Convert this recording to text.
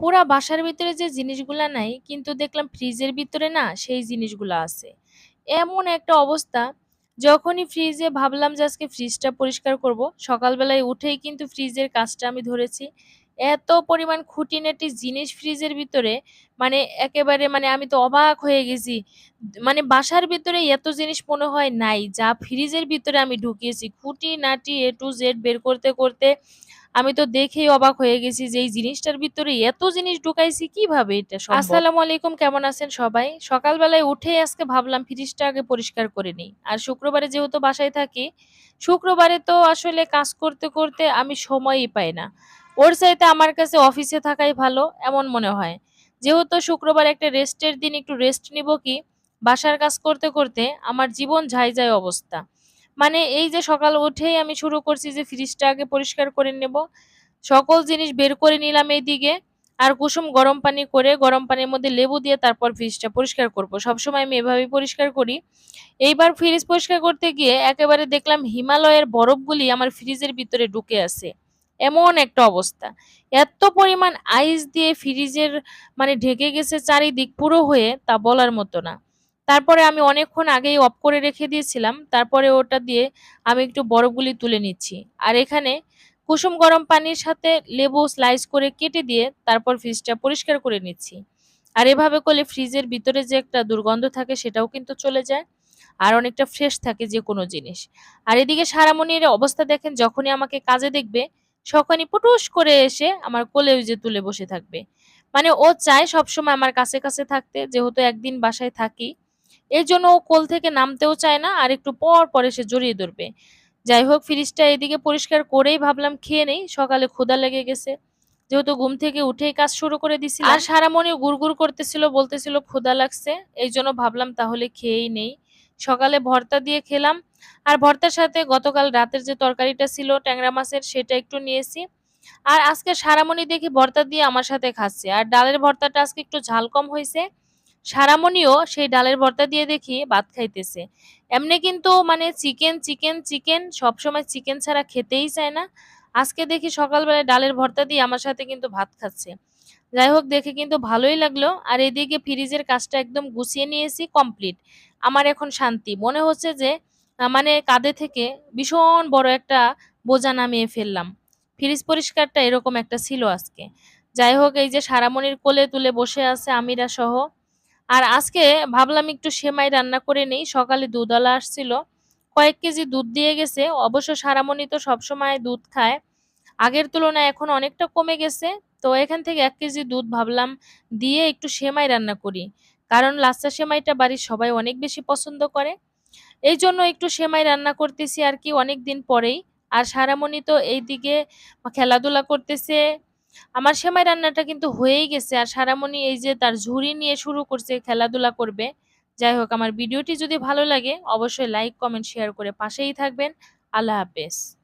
পুরা বাসার ভিতরে যে জিনিসগুলা নাই কিন্তু দেখলাম ফ্রিজের ভিতরে না সেই জিনিসগুলা আছে। এমন একটা অবস্থা যখনই ফ্রিজে ভাবলাম যে আজকে ফ্রিজটা পরিষ্কার করব, সকালবেলায় উঠেই কিন্তু ফ্রিজের কাজটা আমি ধরেছি। এত পরিমাণ খুঁটিনাটি জিনিস ফ্রিজের ভিতরে মানে একেবারে মানে আমি তো অবাক হয়ে গেছি। মানে বাসার ভিতরে এত জিনিস মনে হয় নাই যা ফ্রিজের ভিতরে আমি ঢুকিয়েছি। খুঁটিনাটি এ টু জেড বের করতে, করতে আমি তো দেখেই অবাক হয়ে গেছি যে এই জিনিসটার ভিতরে এত জিনিস ঢুকাইছি কীভাবে এটা? আসসালামু আলাইকুম কেমন আছেন সবাই? সকালবেলায় উঠেই আজকে ভাবলাম ফ্রিজটা আগে পরিষ্কার করে নেই। আর শুক্রবারে যেহেতু বাসায় থাকি, শুক্রবারে তো আসলে কাজ করতে, করতে আমি সময়ই পাই না। ওর চাইতে আমার কাছে অফিসে থাকাই ভালো এমন মনে হয়। যেহেতু শুক্রবার একটা রেস্টের দিন একটু রেস্ট নিব কি, বাসার কাজ করতে, করতে আমার জীবন ঝাই-ঝাই অবস্থা। মানে এই যে সকাল উঠেই আমি শুরু করছি যে ফ্রিজটা আগে পরিষ্কার করে নেব। সকল জিনিস বের করে নিলাম এইদিকে। আর কুসুম গরম পানি করে গরম পানির মধ্যে লেবু দিয়ে তারপর ফ্রিজটা পরিষ্কার করব। সবসময় আমি এভাবেই পরিষ্কার করি। এইবার ফ্রিজ পরিষ্কার করতে গিয়ে একেবারে দেখলাম হিমালয়ের বরফগুলি আমার ফ্রিজের ভিতরে ঢুকে আছে। এমন একটা অবস্থা। এত পরিমাণ আইস দিয়ে ফ্রিজের মানে ঢেকে গেছে চারিদিক পুরো হয়ে তা বলার মতো না। তারপরে আমি অনেকক্ষণ আগেই অফ করে রেখে দিয়েছিলাম। তারপরে ওটা দিয়ে আমি একটু বরফগুলি তুলে নিচ্ছি। আর এখানে কুসুম গরম পানির সাথে লেবু স্লাইস করে কেটে দিয়ে তারপর ফ্রিজটা পরিষ্কার করে নিচ্ছি। আর এভাবে করলে ফ্রিজের ভিতরে যে একটা দুর্গন্ধ থাকে সেটাও কিন্তু চলে যায়। আর অনেকটা ফ্রেশ থাকে যে কোনো জিনিস। আর এদিকে সারামণির অবস্থা দেখেন যখনই আমাকে কাজে দেখবে, তখনই পুটুস করে এসে আমার কোলে যে তুলে বসে থাকবে। মানে ও চায় সবসময় আমার কাছে, কাছে থাকতে যেহেতু একদিন বাসায় থাকি। এজন্য ও কোল থেকে নামতেও চায় না আর একটু পর, পর এসে জড়িয়ে ধরবে। যাই হোক ফ্রিজটা এদিকে পরিষ্কার করেই ভাবলাম খেয়ে নেই, সকালে ক্ষুধা লেগে গেছে। যেহেতু ঘুম থেকে উঠেই কাজ শুরু করে দিছিলাম। আর সারামণিও গুড়গুড় করতেছিল বলতেছিল ক্ষুধা লাগছে। এই জন্য ভাবলাম তাহলে খেয়েই নেই। সকালে ভর্তা দিয়ে খেলাম। আর ভর্তার সাথে গতকাল রাতের যে তরকারিটা ছিল ট্যাংরা মাছের সেটা একটু নিয়েছি। আর আজকে সারামণি দেখি ভর্তা দিয়ে আমার সাথে খাচ্ছে। আর ডালের ভর্তাটা আজকে একটু ঝাল কম হইছে। সারামণিও সেই ডালের ভর্তা দিয়ে দেখি ভাত খাইতেছে। এমনি কিন্তু মানে চিকেন, চিকেন, চিকেন সবসময় চিকেন ছাড়া খেতেই চায় না। আজকে দেখি সকালবেলায় ডালের ভর্তা দিয়ে আমার সাথে কিন্তু ভাত খাচ্ছে। যাই হোক দেখে কিন্তু ভালোই লাগল। আর এদিকে ফ্রিজের কাজটা একদম গুছিয়ে নিয়েছি কমপ্লিট। আমার এখন শান্তি। মনে হচ্ছে যে মানে কাঁধে থেকে ভীষণ বড় একটা বোঝা নামিয়ে ফেললাম। ফ্রিজ পরিষ্কারটা এরকম একটা ছিল আজকে। যাই হোক এই যে সারামণির কোলে তুলে বসে আছে আমিরা সহ। আর আজকে ভাবলাম একটু সেমাই রান্না করে নেই। সকালে দুধওয়ালা আসছিল। কয়েক কেজি দুধ দিয়ে গেছে। অবশ্য সারামণি তো সবসময় দুধ খায়। আগের তুলনায় এখন অনেকটা কমে গেছে। তো এখান থেকে এক কেজি দুধ ভাবলাম দিয়ে একটু সেমাই রান্না করি। কারণ লাচ্ছা সেমাইটা বাড়ির সবাই অনেক বেশি পছন্দ করে। এই জন্য একটু সেমাই রান্না করতেছি আর কি অনেক দিন পরেই। আর সারামণি তো এইদিকে খেলাধুলা করতেছে। আমার সেমাই রান্নাটা কিন্তু হয়েই গেছে। আর সারামণি এই যে তার ঝুড়ি নিয়ে শুরু করছে খেলাধুলা করবে। যাই হোক আমার ভিডিওটি যদি ভালো লাগে অবশ্যই লাইক, কমেন্ট, শেয়ার করে পাশেই থাকবেন। আল্লাহ হাফেজ।